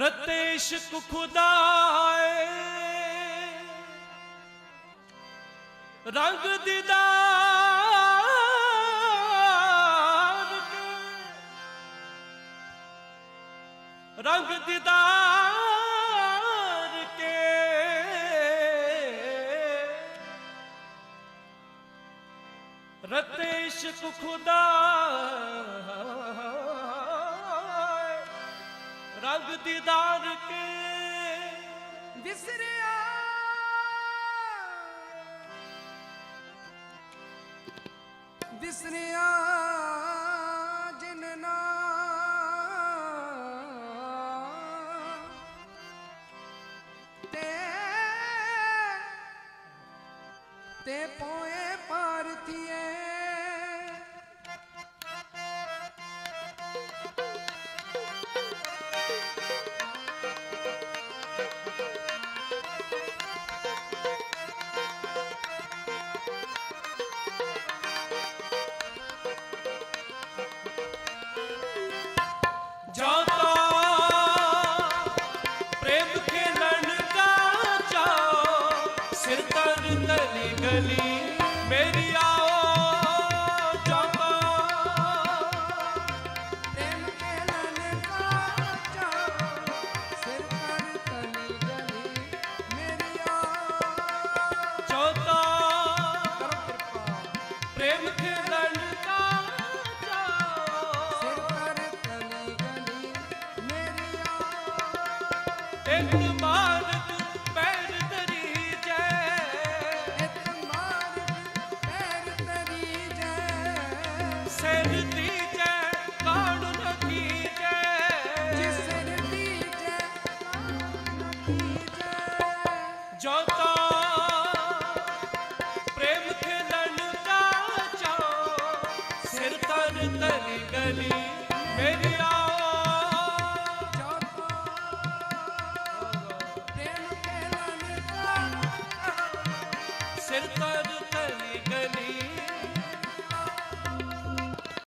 ਰਤੇ ਇਸ਼ਕ ਖੁਦਾਏ ਰੰਗ ਦੀਦਾਰ ਕੇ। ਰੰਗ ਦੀਦਾਰ ਕੇ। ਰਤੇ ਇਸ਼ਕ ਖੁਦਾ ਰੰਗ ਦੀਦਾਰ ਕੇ ਵਿਸਰਿਆ। ਵਿਸਰਿਆ ਜਿਨ ਨਾ। ਤੇ ਤੇ ਪੋਏ ਸਿਰ ਤਰ ਤਲੀ ਗਲੀ ਮੇਰੀ ਆਓ ਜਾਤਾ ਪ੍ਰੇਮ ਕੇ ਸਿਰ ਤਲੀ ਗਲੀ ਮੇਰੀ ਕਰੋ ਕਿਰਪਾ ਪ੍ਰੇਮ ਸਿਰ ਤਲੀ ਗਲੀ ਮੇਰੀ ਸਿਰ ਤਰ ਤਲੀ ਗਲੀ